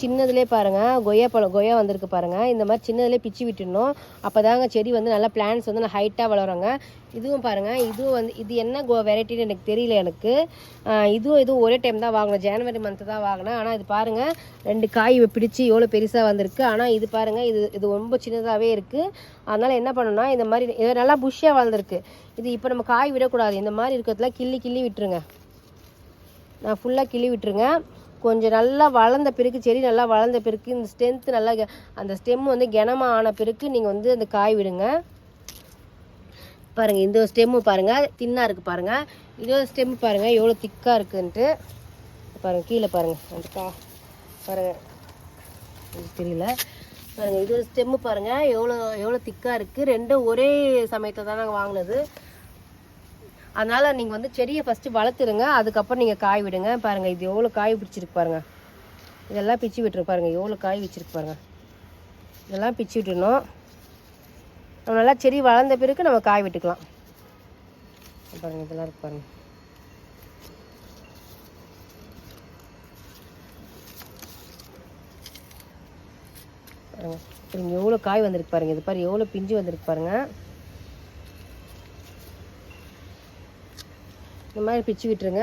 சின்னதுலேயே பாருங்கள் கொய்யா பழம் கொய்யா வந்திருக்கு பாருங்கள் இந்த மாதிரி சின்னதுலேயே பிச்சு விட்டுடணும். அப்போ தாங்க செடி வந்து நல்லா பிளான்ஸ் வந்து நல்லா ஹைட்டாக வளருங்க. இதுவும் பாருங்கள் இதுவும் வந்து இது என்ன கோ வெரைட்டின்னு எனக்கு தெரியல எனக்கு. இதுவும் இதுவும் ஒரே டைம் தான் வாங்கினேன். ஜனவரி மந்த்து தான் வாங்கினேன். ஆனால் இது பாருங்கள் ரெண்டு காய் பிடிச்சி எவ்வளோ பெருசாக வந்திருக்கு. ஆனால் இது பாருங்கள் இது இது ரொம்ப சின்னதாகவே இருக்குது அதனால் என்ன பண்ணணும்னா இந்த மாதிரி இது நல்லா புஷ்ஷாக வளர்ந்துருக்கு. இது இப்போ நம்ம காய் விடக்கூடாது. இந்த மாதிரி இருக்கிறதுல கிள்ளி கிள்ளி விட்டுருங்க. நான் ஃபுல்லாக கிள்ளி விட்டுருங்க. கொஞ்சம் நல்லா வளர்ந்த பிறகு செடி நல்லா வளர்ந்த பிறகு இந்த ஸ்ட்ரென்த்து நல்லா அந்த ஸ்டெம் வந்து கனமாக ஆன பிறகு நீங்கள் வந்து அந்த காய் விடுங்க. பாருங்கள் இந்த ஸ்டெம்மு பாருங்கள் தின்னாக இருக்குது பாருங்கள் இதோட ஸ்டெம்மு பாருங்கள் எவ்வளோ திக்காக இருக்குன்ட்டு. பாருங்கள் கீழே பாருங்கள் அந்த கா பாருங்கள் தெரியல. பாருங்கள் இது ஸ்டெம்மு பாருங்கள் எவ்வளோ எவ்வளோ திக்காக இருக்குது ரெண்டும் ஒரே சமயத்தில் தான் நாங்கள் வாங்கினது. அதனால் நீங்கள் வந்து செடியை ஃபஸ்ட்டு வளர்த்துருங்க. அதுக்கப்புறம் நீங்கள் காய் விடுங்க. பாருங்கள் இது எவ்வளோ காய் பிடிச்சிருக்கு பாருங்கள் இதெல்லாம் பிச்சு விட்டுரு பாருங்கள் எவ்வளோ காய் வச்சுருக்கு பாருங்கள் இதெல்லாம் பிச்சு விட்டுடணும். நம்ம நல்லா செடி வளர்ந்த பிறகு நம்ம காய் விட்டுக்கலாம். பாருங்கள் இதெல்லாம் இருக்கு பாருங்கள் பாருங்க எவ்வளோ காய் வந்திருக்கு பாருங்கள் இது பாரு எவ்வளோ பிஞ்சு வந்திருக்கு பாருங்கள் இந்த மாதிரி பிச்சு விட்டுருங்க